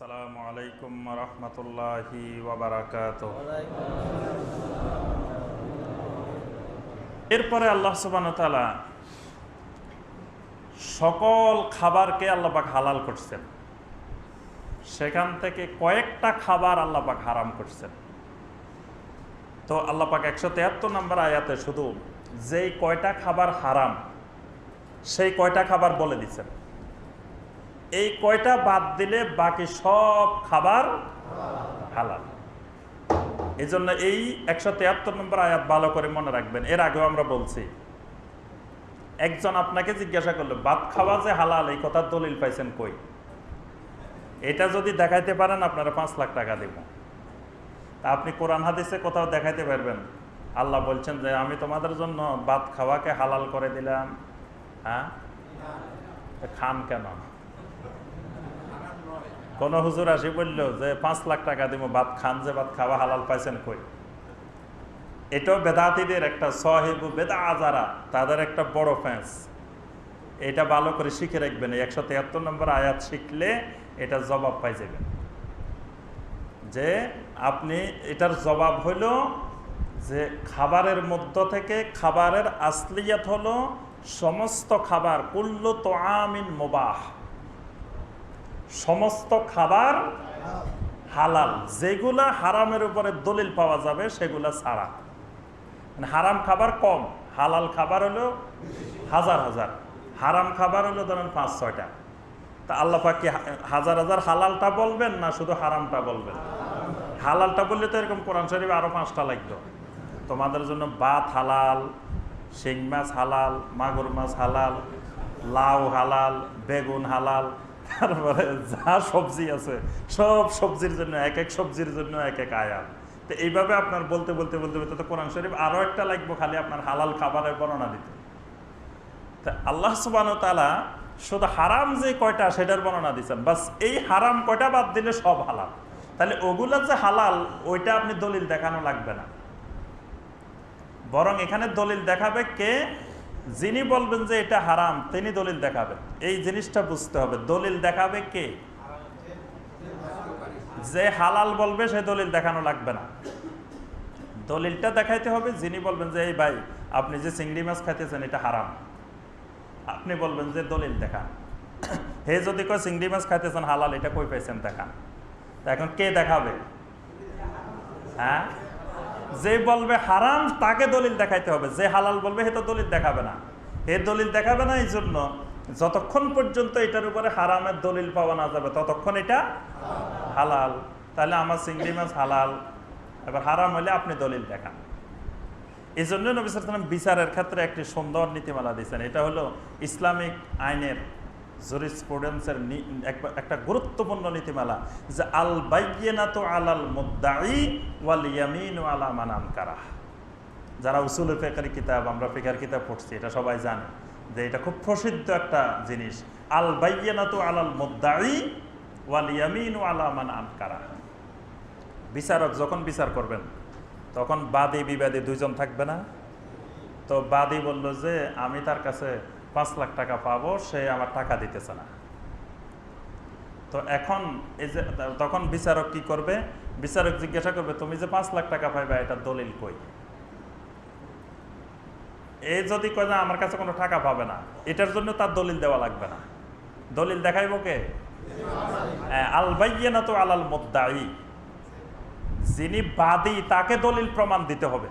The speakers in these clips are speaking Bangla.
আসসালামু আলাইকুম রহমতুল্লাহি এরপরে আল্লাহ সুবান তালা সকল খাবারকে আল্লাপাক হালাল করছেন। সেখান থেকে কয়েকটা খাবার আল্লাপাক হারাম করছেন। তো আল্লাপাক একশো তেহাত্তর নম্বর আয়াতে শুধু যেই কয়টা খাবার হারাম, সেই কয়টা খাবার বলে দিচ্ছেন। এই কয়টা বাদ দিলে বাকি সব খাবার হালাল? এই জন্য এই একশো তিয়াত্তর নম্বর আয়াত ভালো করে মনে রাখবেন। এর আগেও আমরা বলছি, একজন আপনাকে জিজ্ঞাসা করল ভাত খাওয়া যে হালাল, এই কথার দলিল পাইছেন কই? এটা যদি দেখাইতে পারেন, আপনারা পাঁচ লাখ টাকা দেব। আপনি কোরআন হাদিসে কোথাও দেখাইতে পারবেন? আল্লাহ বলছেন যে, আমি তোমাদের জন্য ভাত খাওয়াকে হালাল করে দিলাম। হ্যাঁ? খান কেন? কোন হুজুর আসি বলল যে পাঁচ লাখ টাকা দিব, ভাত খান যে ভাত খাওয়া হালাল পাইছেন কই? এটাও বেদাতিদের একটা সহেবু বেদা যারা, তাদের একটা বড় ফ্যান্স এটা ভালো করে শিখে রাখবেন একশো তিয়াত্তর নম্বর আয়াত শিখলে এটা জবাব পাই যাবেন। যে আপনি, এটার জবাব হইল যে খাবারের মধ্য থেকে খাবারের আসলিয়াত হলো সমস্ত খাবার, কুল্ল তো আমিন মোবাহ। সমস্ত খাবার হালাল, যেগুলা হারামের উপরে দলিল পাওয়া যাবে, সেগুলা ছাড়া। মানে হারাম খাবার কম, হালাল খাবার হলো হাজার হাজার, হারাম খাবার হলো ধরেন পাঁচ, ছয়টা। তা আল্লাহ পাকি হাজার হাজার হালালটা বলবেন না শুধু হারামটা বলবেন? হালালটা বললে তো এরকম কোরআন শরীফ আরও পাঁচটা লাগতো তোমাদের জন্য বাত হালাল, শিং মাছ হালাল, মাগুর মাছ হালাল, লাউ হালাল, বেগুন হালাল তারপরে যা সবজি আছে, সব সবজির জন্য এক এক সবজির জন্য এক এক আয়াত। তো এইভাবে আপনার বলতে বলতে বলতে বলতে তো কোরআন শরীফ আরও একটা লাগবে খালি আপনার হালাল খাবারের বর্ণনা দিতে। তা আল্লাহ সুবান তালা শুধু হারাম যে কয়টা সেটার বর্ণনা দিচ্ছেন বাস এই হারাম কয়টা বাদ দিলে সব হালাল। তাহলে ওগুলা যে হালাল, ওইটা আপনি দলিল দেখানো লাগবে না। বরং এখানে দলিল দেখাবে কে? যিনি বলবেন যে এটা হারাম, তিনি দলিল দেখাবেন। এই জিনিসটা বুঝতে হবে। দলিল দেখাবে কে? যে হালাল বলবে, সে দলিল দেখানো লাগবে না। দলিলটা দেখাইতে হবে, যিনি বলবেন যে, এই ভাই, আপনি যে চিংড়ি মাছ খাইতেছেন, এটা হারাম। আপনি বলবেন যে, দলিল দেখান। হে যদি কয়, চিংড়ি মাছ খাইতেছেন হালাল, এটা কই পাইছেন দেখান? এখন কে দেখাবে? হ্যাঁ? যে বলবে হারাম, তাকে দলিল দেখাইতে হবে। যে হালাল বলবে, সে তো দলিল দেখাবে না। এ দলিল দেখাবে না এই জন্য যতক্ষণ পর্যন্ত এটার উপরে হারামের দলিল পাওয়া না যাবে, ততক্ষণ এটা হালাল। তাহলে আমার চিংড়ি মাছ হালাল। এবার হারাম হলে আপনি দলিল দেখান। এই জন্য নবী সালাম বিচারের ক্ষেত্রে একটি সুন্দর নীতিমালা দিয়েছেন। এটা হলো ইসলামিক আইনের জুরিসপ্রুডেন্সের একটা গুরুত্বপূর্ণ নীতিমালা যে আল বাইয়েনাত আলাল মুদ্দাই ওয়াল ইয়ামিন আলা মানান কারা যারা উসুল ফেকারি কিতাব, আমরা ফেকার কিতাব পড়ছি, এটা সবাই জানে যে এটা খুব প্রসিদ্ধ একটা জিনিস। আল বাইয়েনাত আলাল মুদ্দাই ওয়াল ইয়ামিন আলা মানান কারা বিচারক যখন বিচার করবেন, তখন বাদী বিবাদী দুইজন থাকবে না? তো বাদী বলল যে, আমি তার কাছে পাঁচ লাখ টাকা পাবো, সে আমার টাকা দিতেছে না। তো এখন এই যে, তখন বিচারক কি করবে? বিচারক জিজ্ঞাসা করবে, তুমি যে পাঁচ লাখ টাকা পাইবে, এটা দলিল কই? এ যদি কয়, না, আমার কাছে কোনো টাকা পাবে না। এটার জন্য তার দলিল দেওয়া লাগবে না। দলিল দেখাইব কে? আল বাইয়া তো আলাল মোদ্দাই যিনি বাদী, তাকে দলিল প্রমাণ দিতে হবে।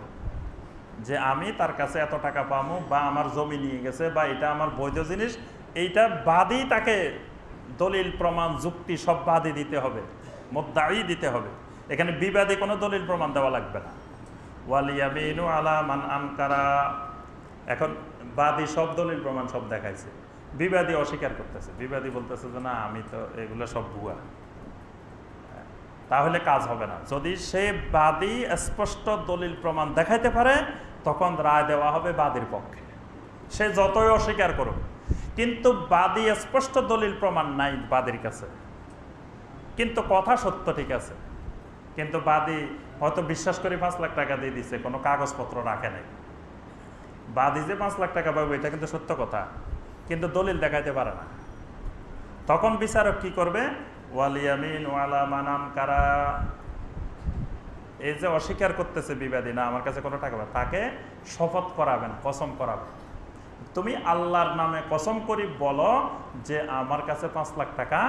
যে আমি তার কাছে এত টাকা পাবো বা আমার জমি নিয়ে গেছে বা এটা আমার বৈধ জিনিস, এইটা বাদই তাকে দলিল, প্রমাণ, যুক্তি সব বাদই দিতে হবে, মোদ্দাই দিতে হবে। এখানে বিবাদে কোনো দলিল, প্রমাণ দেওয়া লাগবে না। ওয়ালিয়াবিনু আলা মান আনকারা। এখন বাদী সব দলিল, প্রমাণ সব দেখাইছে। বিবাদী অস্বীকার করতেছে। বিবাদী বলতেছে যে, না, আমি তো এগুলো সব ভুয়া। তাহলে কাজ হবে না। যদি সে বাদী স্পষ্ট দলিল, প্রমাণ দেখাইতে পারে তখন রায় দেওয়া হবে বাদীর পক্ষে। সে যতই অস্বীকার করুক, কিন্তু বাদী স্পষ্ট দলিল প্রমাণ নাই বাদীর কাছে। কিন্তু কথা সত্য ঠিক আছে। কিন্তু বাদী হয়তো বিশ্বাস করে পাঁচ লাখ টাকা দিয়ে দিছে, কোনো কাগজপত্র রাখে নাই। বাদী যে পাঁচ লাখ টাকা পাবে, এটা কিন্তু সত্য কথা, কিন্তু দলিল দেখাইতে পারে না। তখন বিচারক কি করবে? ওয়ালিয়ামিন ওয়ালা মানাম কারা এই যে অস্বীকার করতেছে বিবাদী, না, আমার কাছে কোনো টাকা তাকে শপথ করাবেন, কসম করাবেন। তুমি আল্লাহর নামে কসম করি বলো যে আমার কাছে পাঁচ লাখ টাকা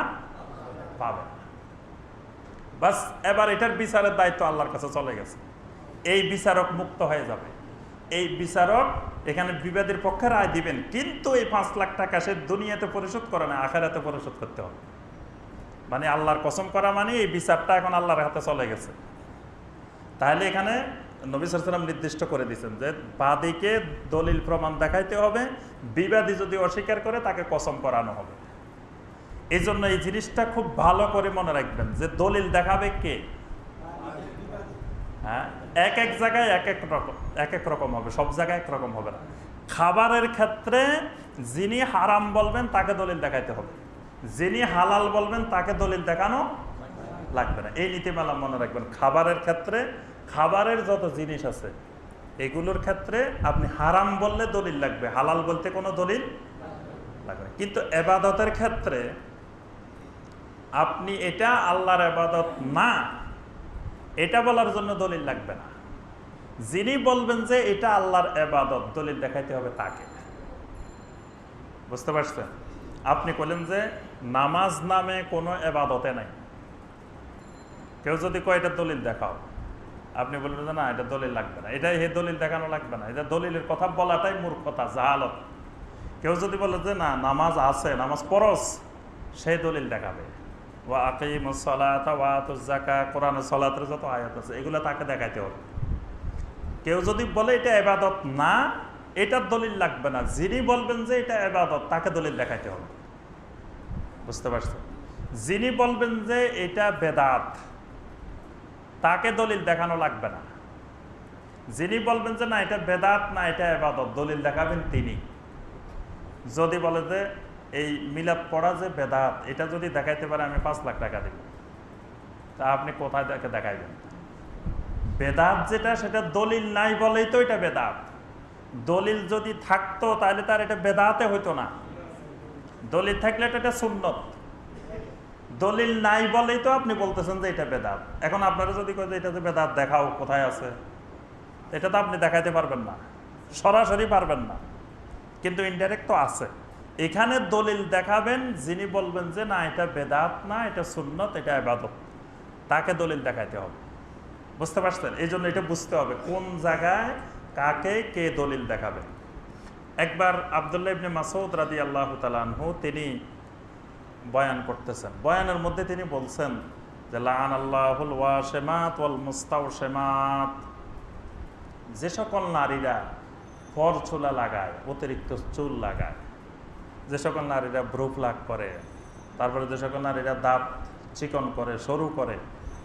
পাবে। বাস, এবার এটার বিচারের দায়িত্ব আল্লাহর কাছে চলে গেছে। এই বিচারক মুক্ত হয়ে যাবে। এই বিচারক এখানে বিবাদের পক্ষে রায় দিবেন, কিন্তু এই পাঁচ লাখ টাকা সে দুনিয়াতে পরিশোধ করে না, আখারাতে পরিশোধ করতে হবে। মানে আল্লাহর কসম করা মানে এই বিচারটা এখন আল্লাহর হাতে চলে গেছে। তাহলে এখানে নবী সালাম নির্দিষ্ট করে দিয়েছেন যে বাদীকে দলিল প্রমাণ দেখাইতে হবে, বিবাদী যদি অস্বীকার করে তাকে কসম করানো হবে। এই জন্য এই জিনিসটা খুব ভালো করে মনে রাখবেন যে দলিল দেখাবে কে? হ্যাঁ এক এক জায়গায় এক এক রকম, এক এক রকম হবে, সব জায়গায় এক রকম হবে না। খাবারের ক্ষেত্রে যিনি হারাম বলবেন তাকে দলিল দেখাইতে হবে। যিনি হালাল বলবেন তাকে দলিল দেখানো লাগবে না। এই নীতিমালা মনে রাখবেন। খাবারের ক্ষেত্রে খাবারের যত জিনিস আছে, এগুলোর ক্ষেত্রে আপনি হারাম বললে দলিল লাগবে, হালাল বলতে কোনো দলিল লাগবে কিন্তু এবাদতের ক্ষেত্রে আপনি এটা আল্লাহর এবাদত না, এটা বলার জন্য দলিল লাগবে না। যিনি বলবেন যে এটা আল্লাহর এবাদত, দলিল দেখাইতে হবে তাকে। বুঝতে পারছেন? আপনি বললেন যে নামাজ নামে কোনো এবাদতে নাই। কেউ যদি কয় এটা দলিল দেখাও। আপনি বলবেন যে না, এটা দলিল লাগবে না। এটা হে দলিল দেখানো লাগবে না। এটা দলিলের কথা বলাটাই মূর্খতা, জাহালত। কেউ যদি বলে যে না, নামাজ আছে, নামাজ পরস সেই দলিল দেখাবে। ওয়া আকিম সলাত ওয়াতুজাকা কোরআনের সলাতের যত আয়াত আছে, এগুলো তাকে দেখাইতে হবে। কেউ যদি বলে এটা এবাদত না এটার দলিল লাগবে না। যিনি বলবেন যে এটা এবাদত তাকে দলিল দেখাইতে হবে। বুঝতে পারছেন? যিনি বলবেন যে এটা বেদাত তাকে দলিল দেখানো লাগবে না। যিনি বলবেন যে না, এটা বেদাত না, এটা এবাদত, দলিল দেখাবেন তিনি। যদি বলে যে এই মিলাপ পড়া যে বেদাত, এটা যদি দেখাইতে পারে, আমি পাঁচ লাখ টাকা দিব। তা আপনি কোথায় দেখে দেখাইবেন? বেদাত যেটা, সেটা দলিল নাই বলেই তো এটা বেদাত। দলিল যদি থাকতো, তাহলে তার এটা বেদাতে হইতো না। দলিল থাকলে এটা একটা সুন্নত। দলিল নাই বলেই তো আপনি বলতেছেন যে এটা বেদাত। এখন আপনারা যদি কয় যে এটা যে বেদাত, দেখাও কোথায় আছে। এটা তো আপনি দেখাইতে পারবেন না। সরাসরি পারবেন না। কিন্তু ইনডাইরেক্ট তো আছে। এখানে দলিল দেখাবেন, যিনি বলবেন যে না, এটা বেদাত না, এটা সুন্নত, এটা আবাদত তাকে দলিল দেখাইতে হবে। বুঝতে পারছেন? এই জন্য এটা বুঝতে হবে কোন জায়গায় কাকে কে দলিল দেখাবে। একবার আবদুল্লাহ ইবনে মাসউদ রাদি আল্লাহ তালানহু তিনি বয়ান করতেছেন। বয়ানের মধ্যে তিনি বলছেন যে লান আল্লাহুল ওয়াশেমাত ওয়াল মুস্তাওশেমাত যে সকল নারীরা ফর চুলা লাগায়, অতিরিক্ত চুল লাগায়, যে সকল নারীরা ভ্রুপ লাগ করে, তারপরে যে সকল নারীরা দাঁত চিকন করে, সরু করে,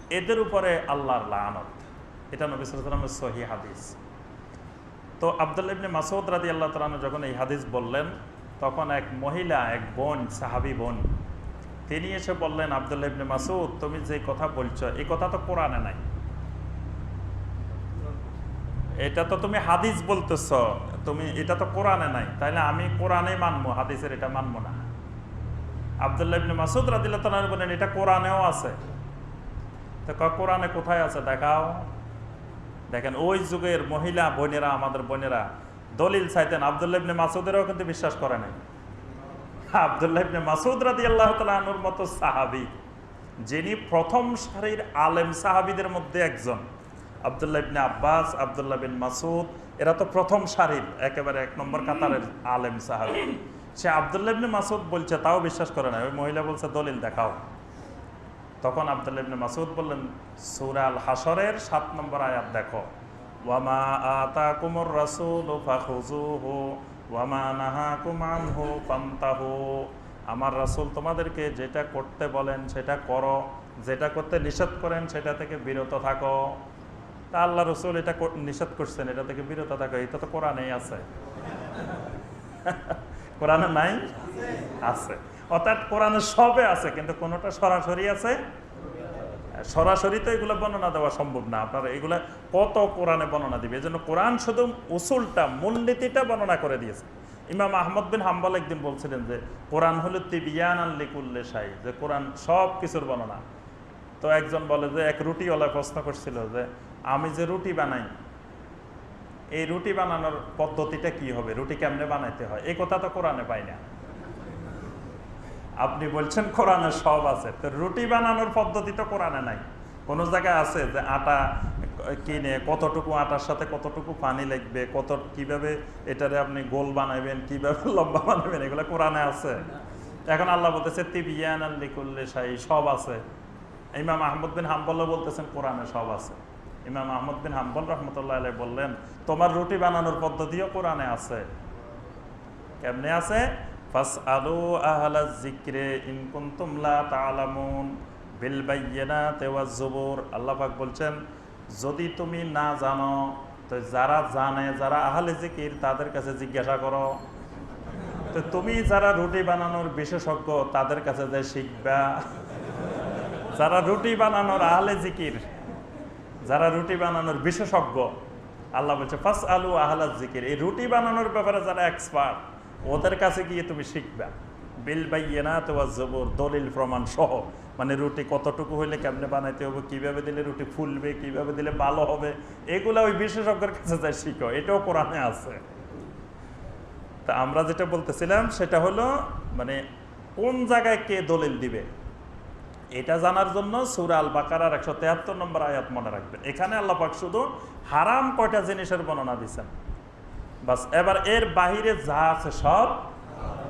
এদের উপরে আল্লাহর লানত। এটা নবী সালামের সহি হাদিস। তো আবদুল্লাহ ইবনে মাসুদ রাদি আল্লাহ তালন যখন এই হাদিস বললেন তখন এক মহিলা, এক বোন, সাহাবি বোন, তিনি এসে বললেন, আবদুল্লাহ ইবনে মাসুদ তুমি যে কথা বলছো এই কথা তো কোরআনে নাই। এটা তো তুমি হাদিস বলতেছ, তুমি, এটা তো কোরআনে নাই। তাইলে আমি কোরআনে মানবো, হাদিসের এটা মানবো না। আবদুল্লাহ ইবনে মাসুদ রাদিল্লাহ বলেন, এটা কোরআনেও আছে। তো কোরআনে কোথায় আছে? দেখাও। দেখেন, ওই যুগের মহিলা, বোনেরা, আমাদের বোনেরা দলিল চাইতেন আবদুল্লাহ ইবনে মাসুদেরও কিন্তু বিশ্বাস করে নাই। আবদুল্লাহ ইবনে মাসুদ রাদি আল্লাহ তালুর মতো সাহাবি, যিনি প্রথম সারির আলেম সাহাবিদের মধ্যে একজন। আবদুল্লাহ ইবনে আব্বাস, আবদুল্লাহ বিন মাসুদ এরা তো প্রথম সারির, একেবারে এক নম্বর কাতারের আলেম সাহাবি। সে আবদুল্লাহ ইবনে মাসুদ বলছে, তাও বিশ্বাস করে না ওই মহিলা বলছে, দলিল দেখাও। তখন আবদুল্লাহ ইবনে মাসুদ বললেন সুরাল হাসরের সাত নম্বর আয়াত দেখো। ওয়ামা আতাকুমুর রাসূলু ফাখুযুহু ওয়ামা নাহাকুম আনহু ফান্তাহু আমার রাসূল তোমাদেরকে যেটা করতে বলেন, সেটা করো। যেটা করতে নিষেধ করেন, সেটা থেকে বিরত থাকো। তা আল্লাহ রসুল এটা নিষেধ করছেন, এটা থেকে বিরত থাকো। এটা তো কোরআনেই আছে। কোরআনে নাই? আছে। অর্থাৎ কোরআনে সবে আছে, কিন্তু কোনোটা সরাসরি আছে? সরাসরি তো এগুলো বর্ণনা দেওয়া সম্ভব না। আপনার এগুলা কত কোরআনে বর্ণনা দিবে? এই জন্য কোরআন শুধু উসুলটা, মূলনীতিটা বর্ণনা করে দিয়েছে। ইমাম আহমদ বিন হাম্বাল একদিন বলছিলেন যে, কোরআন হলো তিবিয়ান আল্লিকুল্লে সাই যে কোরআন সব কিছুর বর্ণনা। তো একজন বলে যে, এক রুটিওয়ালা প্রশ্ন করছিল যে, আমি যে রুটি বানাই, এই রুটি বানানোর পদ্ধতিটা কি হবে? রুটি কেমনে বানাইতে হয়? এই কথা তো কোরআনে পাই না। আপনি বলছেন কোরআনে সব আছে। তো রুটি বানানোর পদ্ধতি তো কোরআনে নাই। কোনো জায়গায় আছে যে আটা কিনে কতটুকু আটার সাথে কতটুকু পানি লাগবে, কত, কীভাবে এটারে আপনি গোল বানাবেন কীভাবে লম্বা বানাবেন এগুলো কোরআনে আছে। এখন আল্লাহ বলতেছে তিবিয়ান আল্লিকুল্লে সাই সব আছে। ইমাম আহমদ বিন হাম্বল বলতেছেন, কোরআনে সব আছে। ইমাম আহমদ বিন হাম্বল রহমতুল্লাহ আলাই বললেন, তোমার রুটি বানানোর পদ্ধতিও কোরআনে আছে। কেমনে আছে? বিল বাইয়িনাতি ওয়াজ জুবুর আল্লাহ বলছেন, যদি তুমি না জানো, তো যারা জানে, যারা আহলে জিকির তাদের কাছে জিজ্ঞাসা করো। তো তুমি যারা রুটি বানানোর বিশেষজ্ঞ, তাদের কাছে যে শিখবা? যারা রুটি বানানোর আহলে জিকির যারা রুটি বানানোর বিশেষজ্ঞ, আল্লাহ বলছে ফাস আলু আহলা জিকির এই রুটি বানানোর ব্যাপারে যারা এক্সপার্ট ওদের কাছে গিয়ে তুমি শিখবা। বিল বাইয়েনা তো জবর, দলিল প্রমাণ সহ। মানে রুটি কতটুকু হইলে কেমনে বানাইতে হবে, কীভাবে দিলে রুটি ফুলবে, কীভাবে দিলে ভালো হবে, এগুলো ওই বিশেষজ্ঞের কাছে যাই শিখো, এটাও কোরআনে আছে। তা আমরা যেটা বলতেছিলাম, সেটা হলো মানে কোন জায়গায় কে দলিল দিবে, এটা জানার জন্য সুরা আল বাকারার একশো তেহাত্তর নম্বর আয়াত মনে রাখবেন এখানে আল্লাহ পাক শুধু হারাম কয়টা জিনিসের বর্ণনা দিচ্ছেন বাস, এবার এর বাহিরে যা আছে সব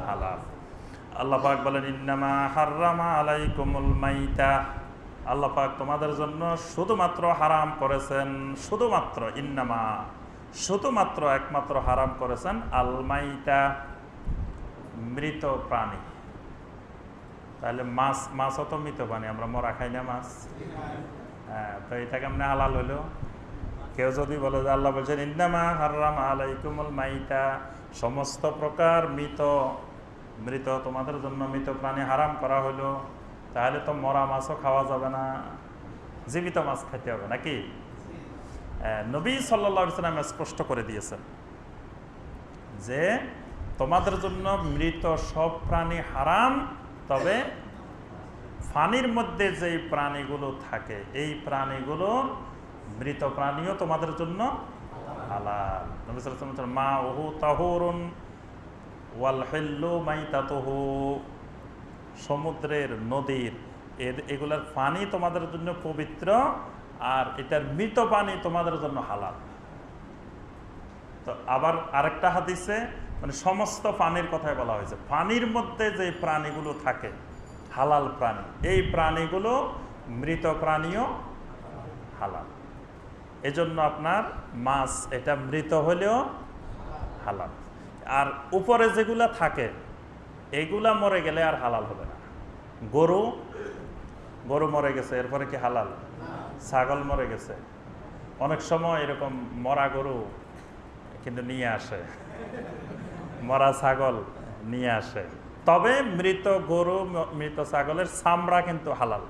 হালাল। আল্লাহ পাক বলেন, ইন্নামা হাররামা আলাইকুমুল মাইতা। আল্লাহ পাক তোমাদের জন্য শুধুমাত্র হারাম করেছেন, শুধুমাত্র, ইন্নামা, শুধুমাত্র একমাত্র হারাম করেছেন আলমাইতা মৃত প্রাণী। তাহলে মাছ, মাছও তো মৃত প্রাণী, আমরা মরা খাই না মাছ। হ্যাঁ তো এটা কেমনে হালাল হলো? কেউ যদি বলে যে আল্লাহ বলছেন ইন্দামা হারাম আলাইকুমুল মাইতা সমস্ত প্রকার মৃত মৃত তোমাদের জন্য মৃত প্রাণী হারাম করা হলো, তাহলে তো মরা মাছও খাওয়া যাবে না, জীবিত মাছ খেতে হবে নাকি? নবী সাল্লা সাল্লাম স্পষ্ট করে দিয়েছেন যে তোমাদের জন্য মৃত সব প্রাণী হারাম, তবে ফানির মধ্যে যেই প্রাণীগুলো থাকে, এই প্রাণীগুলো মৃত প্রাণীও তোমাদের জন্য হালাল। মা ওয়াল হিল্লু মাইতাতুহু। সমুদ্রের, নদীর এগুলার পানি তোমাদের জন্য পবিত্র আর এটার মৃত পানি তোমাদের জন্য হালাল। তো আবার আরেকটা হাদিসে মানে সমস্ত পানির কথাই বলা হয়েছে। পানির মধ্যে যে প্রাণীগুলো থাকে, হালাল প্রাণী, এই প্রাণীগুলো মৃত প্রাণীও হালাল। এজন্য আপনার মাছ এটা মৃত হলেও হালাল। আর উপরে যেগুলা থাকে এইগুলা মরে গেলে আর হালাল হবে না। গরু গরু মরে গেছে, এরপরে কি হালাল? ছাগল মরে গেছে। অনেক সময় এরকম মরা গরু কিন্তু নিয়ে আসে। মরা ছাগল নিয়ে আসে। তবে মৃত গরু, মৃত ছাগলের চামড়া কিন্তু হালাল।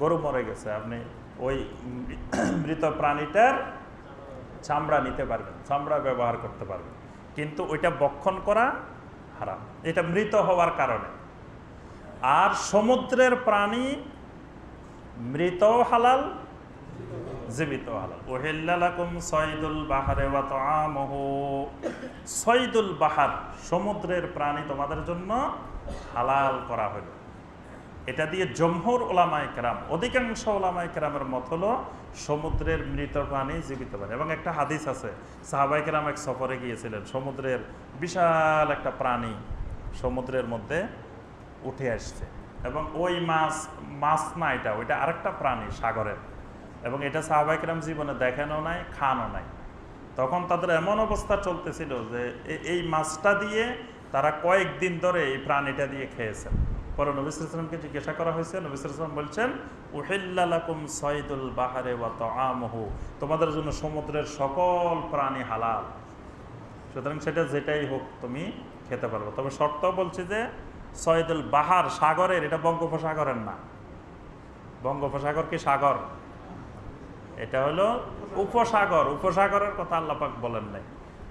গরু মরে গেছে, আপনি ওই মৃত প্রাণীটার চামড়া নিতে পারবেন, চামড়া ব্যবহার করতে পারবেন। কিন্তু ওইটা বক্ষণ করা হারাম। এটা মৃত হওয়ার কারণে। আর সমুদ্রের প্রাণী মৃত হালাল জীবিত হালাল। ওহিল্লালাকুম সৈদুল বাহারে তাআমুহু। সৈদুল বাহার সমুদ্রের প্রাণী তোমাদের জন্য হালাল করা হলো। এটা দিয়ে জমহুর ওলামায় কেরাম, অধিকাংশ ওলামায় কেরামের মত হলো সমুদ্রের মৃত প্রাণী জীবিত প্রাণী। এবং একটা হাদিস আছে সাহাবাই কেরাম এক সফরে গিয়েছিলেন, সমুদ্রের বিশাল একটা প্রাণী সমুদ্রের মধ্যে উঠে আসছে। এবং ওই মাছ মাছ না এটা, ওইটা আরেকটা প্রাণী সাগরের। এবং এটা সাহাবাই কেরাম জীবনে দেখানো নাই খানও নাই। তখন তাদের এমন অবস্থা চলতেছিল যে এই মাছটা দিয়ে তারা কয়েকদিন ধরে এই প্রাণীটা দিয়ে খেয়েছেন। পরে নবিসামকে জিজ্ঞাসা করা হয়েছে নবিসাম বলছেন উহিল্লালাকুম সৈদুল বাহারে ওয়া তাআমুহু। তোমাদের জন্য সমুদ্রের সকল প্রাণী হালাল। সুতরাং সেটা যেটাই হোক তুমি খেতে পারবে। তবে শর্ত বলছে যে সৈদুল বাহার সাগরের, এটা বঙ্গোপসাগরের না। বঙ্গোপসাগর কি সাগর? এটা হলো উপসাগর। উপসাগরের কথা আল্লাপাক বলেন নাই।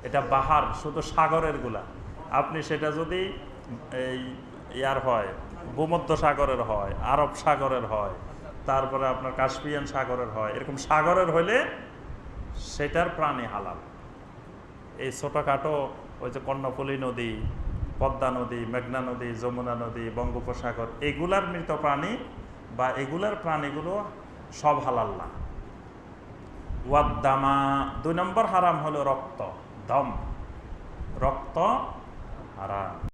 এটা বাহার, শুধু সাগরেরগুলা। আপনি সেটা যদি এই ইয়ার হয়, ভূমধ্য সাগরের হয়, আরব সাগরের হয়, তারপরে আপনার কাশ্মীরিয়ান সাগরের হয়। এরকম সাগরের হলে সেটার প্রাণী হালাল। এই ছোটোখাটো ওই যে কর্ণফুলী নদী, পদ্মা নদী, মেঘনা নদী, যমুনা নদী, বঙ্গোপসাগর, এগুলার মৃত প্রাণী বা এগুলার প্রাণীগুলো সব হালাল না। ওয়াদ্দামা, দুই নম্বর হারাম হলো রক্ত, দম। রক্ত হারাম।